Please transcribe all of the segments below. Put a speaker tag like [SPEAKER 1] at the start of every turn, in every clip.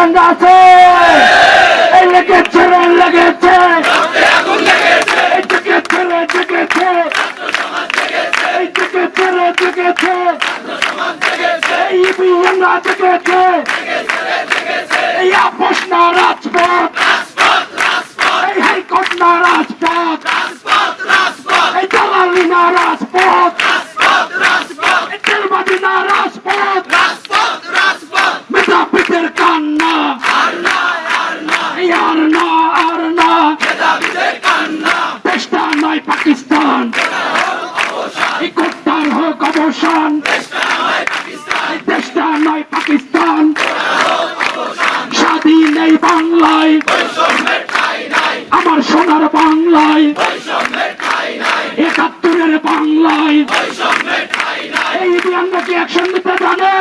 [SPEAKER 1] বিয়ান আছে। লেগেছে। লেগেছে। এই জেগেছে রে জেগেছে এই জেগেছে রে জেগেছে এই বিয়ান না জেগেছে এই আপোষ না রাজপথ এই হাইকোর্ট না রাজপথ এই দালালি না রাজপথ এই তেলবাজি না রাজপথ মেধাবীদের কান্না এই আর না আর না দেশটা নয় পাকিস্তান কোট্টার হোক অবসান। দেশটা নয় পাকিস্তান। স্বাধীন এই বাংলায়। আমার সোনার বাংলায়। একাত্তরের বাংলায়। এই আমরা কি অ্যাকশন নিতে জানে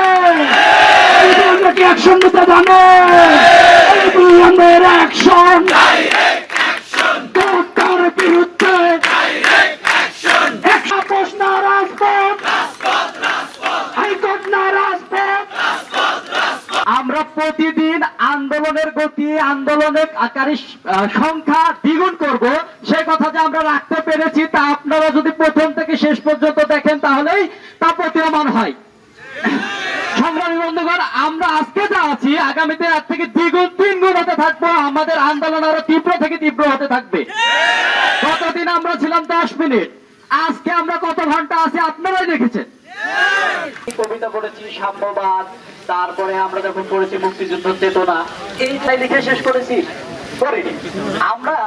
[SPEAKER 1] আমরা কি অ্যাকশন নিতে জানে এই অ্যাকশন
[SPEAKER 2] আন্দোলনের আকারে সংখ্যা দ্বিগুণ করব। সেই কথা যে আমরা রাখতে পেরেছি, তা আপনারা যদি প্রথম থেকে শেষ পর্যন্ত দেখেন, তাহলেই তা প্রতীয়মান হয়। সংগ্রামী বন্ধুগণ, আমরা আজকে যা আছি, আগামীতে এর থেকে দ্বিগুণ তিনগুণ হতে থাকব। আমাদের আন্দোলন আরও তীব্র থেকে তীব্র হতে থাকবে। গতদিন আমরা ছিলাম? দশ মিনিট। আজকে আমরা কত ঘণ্টা আছি, আপনারাই দেখেছেন। কবিতা পড়েছি সাম্যবাদ তারপরে আমরা যখন পড়েছি মুক্তিযুদ্ধ চেতনা এইটাই লিখে শেষ করেছি। আমরা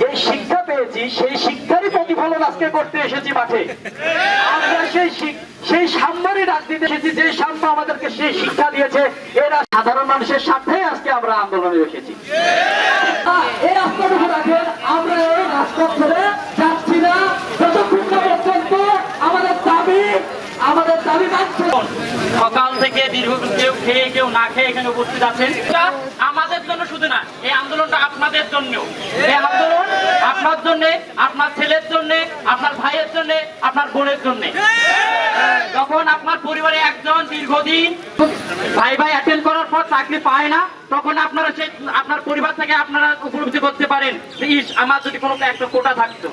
[SPEAKER 2] যে শিক্ষা পেয়েছি, সেই শিক্ষারই প্রতিফলন আজকে করতে এসেছি মাঠে। আমরা সেই সেই সাম্যরই ডাক দিতে এসেছি, যে সাম্য আমাদেরকে সেই শিক্ষা দিয়েছে, এরা সাধারণ মানুষের স্বার্থে আজকে আমরা আন্দোলনে এসেছি। এই রাস্তাটুকু রাখেন আমরা এই রাজপথ
[SPEAKER 3] খেয়ে জন্য আপনার ছেলের জন্য আপনার ভাইয়ের জন্য আপনার বোনের জন্য। যখন আপনার পরিবারে একজন দীর্ঘদিন ভাই ভাই অ্যাটেন্ড করার পর চাকরি পায় না তখন আপনারা সেই আপনার পরিবার থেকে আপনারা উপলব্ধি করতে পারেন ইস, আমার যদি কোনো একটা কোটা থাকতো।